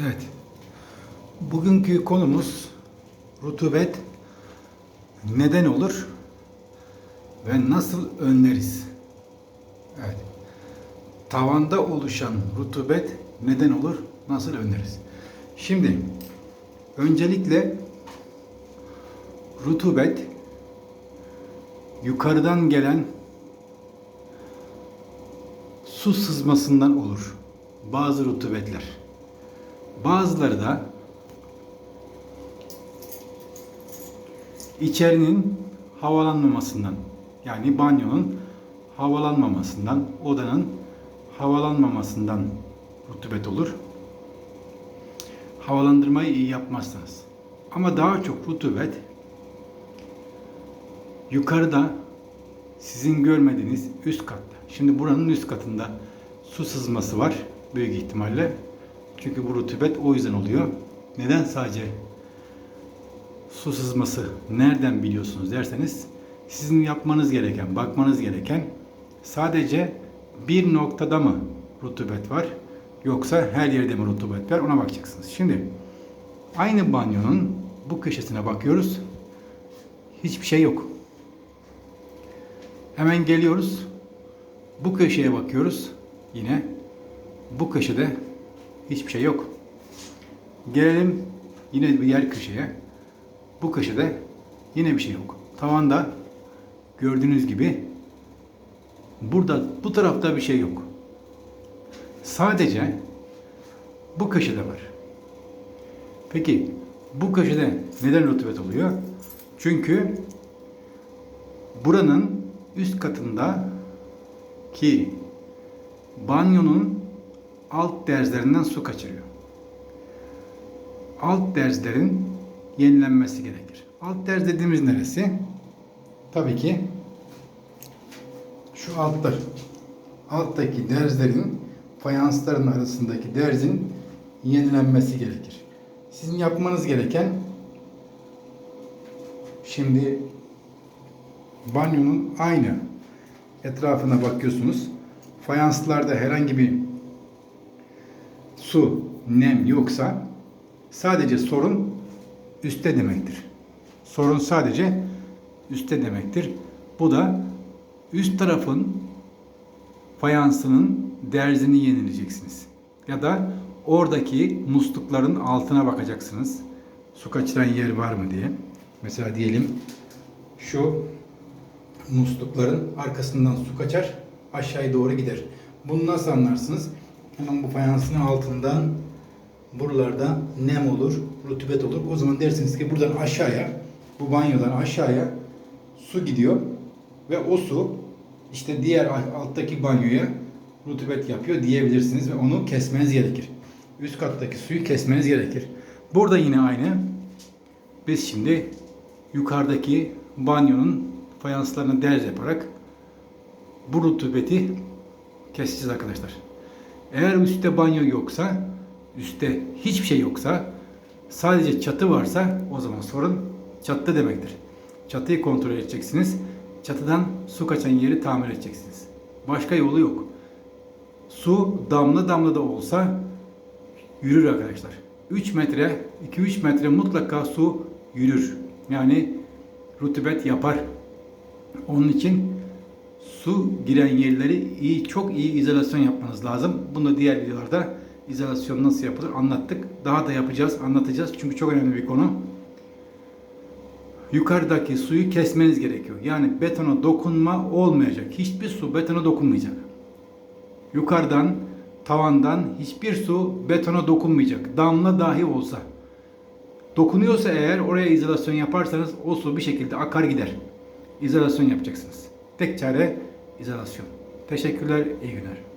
Evet. Bugünkü konumuz rutubet neden olur ve nasıl önleriz? Evet. Tavanda oluşan rutubet neden olur, nasıl önleriz? Şimdi öncelikle rutubet yukarıdan gelen su sızmasından olur. Bazı rutubetler. Bazıları da içerinin havalanmamasından yani banyonun havalanmamasından, odanın havalanmamasından rutubet olur. Havalandırmayı iyi yapmazsanız. Ama daha çok rutubet yukarıda sizin görmediğiniz üst katta. Şimdi buranın üst katında su sızması var büyük ihtimalle. Çünkü bu rutubet o yüzden oluyor. Neden sadece su sızması nereden biliyorsunuz derseniz sizin yapmanız gereken, bakmanız gereken sadece bir noktada mı rutubet var yoksa her yerde mi rutubet var ona bakacaksınız. Şimdi aynı banyonun bu köşesine bakıyoruz. Hiçbir şey yok. Hemen geliyoruz. Bu köşeye bakıyoruz. Yine bu köşede hiçbir şey yok. Gelelim yine bir yer köşeye. Bu köşede yine bir şey yok. Tavanda gördüğünüz gibi burada bu tarafta bir şey yok. Sadece bu köşede var. Peki bu köşede neden rutubet oluyor? Çünkü buranın üst katında ki banyonun alt derzlerinden su kaçırıyor. Alt derzlerin yenilenmesi gerekir. Alt derz dediğimiz neresi? Tabii ki şu altlar. Alttaki derzlerin fayansların arasındaki derzin yenilenmesi gerekir. Sizin yapmanız gereken şimdi banyonun aynı etrafına bakıyorsunuz. Fayanslarda herhangi bir su, nem yoksa sadece sorun üstte demektir. Sorun sadece üstte demektir. Bu da üst tarafın fayansının derzini yenileyeceksiniz. Ya da oradaki muslukların altına bakacaksınız. Su kaçıran yer var mı diye. Mesela diyelim şu muslukların arkasından su kaçar, aşağıya doğru gider. Bunu nasıl anlarsınız? Hemen bu fayansın altından buralarda nem olur, rutubet olur. O zaman dersiniz ki buradan aşağıya, bu banyodan aşağıya su gidiyor ve o su işte diğer alttaki banyoya rutubet yapıyor diyebilirsiniz ve onu kesmeniz gerekir. Üst kattaki suyu kesmeniz gerekir. Burada yine aynı. Biz şimdi yukarıdaki banyonun fayanslarını derz yaparak bu rutubeti keseceğiz arkadaşlar. Eğer üstte banyo yoksa, üstte hiçbir şey yoksa, sadece çatı varsa o zaman sorun çatıda demektir. Çatıyı kontrol edeceksiniz. Çatıdan su kaçan yeri tamir edeceksiniz. Başka yolu yok. Su damla damla da olsa yürür arkadaşlar. 3 metre, 2-3 metre mutlaka su yürür. Yani rutubet yapar. Onun için su giren yerleri iyi çok iyi izolasyon yapmanız lazım. Bunu da diğer videolarda izolasyon nasıl yapılır anlattık. Daha da yapacağız, anlatacağız. Çünkü çok önemli bir konu. Yukarıdaki suyu kesmeniz gerekiyor. Yani betona dokunma olmayacak. Hiçbir su betona dokunmayacak. Yukarıdan, tavandan hiçbir su betona dokunmayacak. Damla dahi olsa. Dokunuyorsa eğer oraya izolasyon yaparsanız o su bir şekilde akar gider. İzolasyon yapacaksınız. Tek çare izolasyon. Teşekkürler, iyi günler.